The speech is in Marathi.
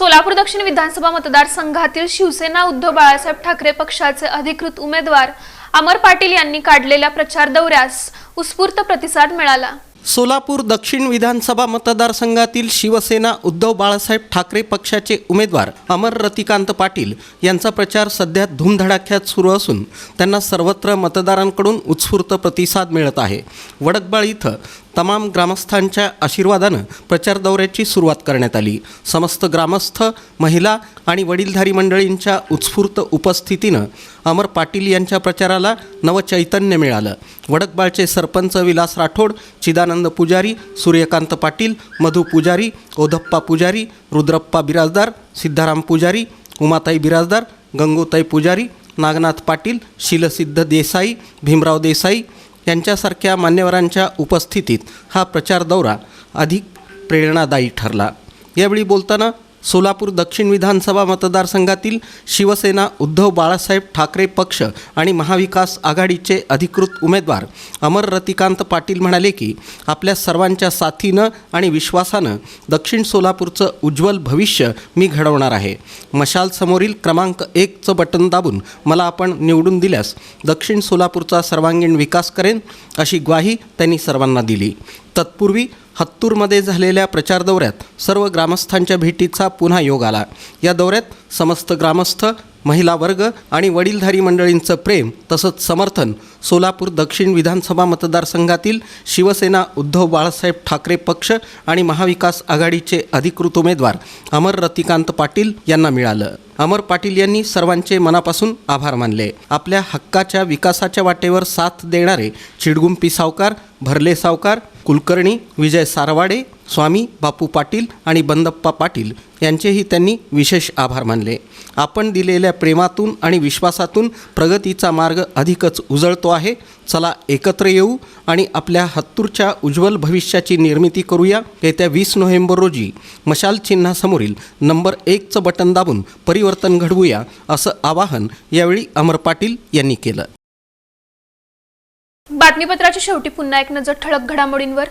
सोलापूर दक्षिण विधानसभा मतदारसंघातील शिवसेना उद्धव बाळासाहेब ठाकरे पक्षाचे अधिकृत उमेदवार अमर पाटील यांनी काढलेल्या प्रचार दौऱ्यास उत्स्फूर्त प्रतिसाद मिळाला. सोलापूर दक्षिण विधानसभा मतदारसंघातील शिवसेना उद्धव बाळासाहेब ठाकरे पक्षाचे उमेदवार अमर रतिकांत पाटील यांचा प्रचार सध्या धूमधडाक्यात सुरू असून त्यांना सर्वत्र मतदारांकडून उत्स्फूर्त प्रतिसाद मिळत आहे. वडकबाळ इथं तमाम ग्रामस्थांच्या आशीर्वादानं प्रचार दौऱ्याची सुरुवात करण्यात आली. समस्त ग्रामस्थ महिला आणि वडीलधारी मंडळींच्या उत्स्फूर्त उपस्थितीनं अमर पाटील यांच्या प्रचाराला नवचैतन्य मिळालं. वडकबाळचे सरपंच विलास राठोड चिदानंद पुजारी सूर्यकांत पाटील मधु पुजारी ओधप्पा पुजारी रुद्रप्पा बिराजदार सिद्धाराम पुजारी उमाताई बिराजदार गंगोताई पुजारी नागनाथ पाटील शिलसिद्ध देसाई भीमराव देसाई यांच्यासारख्या मान्यवरांच्या उपस्थितीत हा प्रचार दौरा अधिक प्रेरणादायी ठरला. यावेळी बोलताना सोलापूर दक्षिण विधानसभा मतदारसंघातील शिवसेना उद्धव बाळासाहेब ठाकरे पक्ष आणि महाविकास आघाडीचे अधिकृत उमेदवार अमर रतिकांत पाटील म्हणाले की आपल्या सर्वांच्या साथीनं आणि विश्वासानं दक्षिण सोलापूरचं उज्ज्वल भविष्य मी घडवणार आहे. मशालसमोरील क्रमांक एकचं बटन दाबून मला आपण निवडून दिल्यास दक्षिण सोलापूरचा सर्वांगीण विकास करेन अशी ग्वाही त्यांनी सर्वांना दिली. तत्पूर्वी हत्तूरमध्ये झालेल्या प्रचार दौऱ्यात सर्व ग्रामस्थांच्या भेटीचा पुन्हा योग आला. या दौऱ्यात समस्त ग्रामस्थ महिला वर्ग आणि वडीलधारी मंडळींचं प्रेम तसंच समर्थन सोलापूर दक्षिण विधानसभा मतदारसंघातील शिवसेना उद्धव बाळासाहेब ठाकरे पक्ष आणि महाविकास आघाडीचे अधिकृत उमेदवार अमर रतिकांत पाटील यांना मिळालं. अमर पाटील यांनी सर्वांचे मनापासून आभार मानले. आपल्या हक्काच्या विकासाच्या वाटेवर साथ देणारे चिडगुंपी सावकार भरले सावकार कुलकर्णी विजय सारवाडे स्वामी बापू पाटील आणि बंदप्पा पाटील यांचेही त्यांनी विशेष आभार मानले. आपण दिलेल्या प्रेमातून आणि विश्वासातून प्रगतीचा मार्ग अधिकच उजळतो आहे. चला एकत्र येऊ आणि आपल्या हत्तूरच्या उज्ज्वल भविष्याची निर्मिती करूया. येत्या वीस नोव्हेंबर रोजी मशाल चिन्हासमोरील नंबर एकचं बटन दाबून परिवर्तन घडवूया असं आवाहन यावेळी अमर पाटील यांनी केलं. बातमीपत्राच्या शेवटी पुन्हा एक नजर ठळक घडामोडींवर.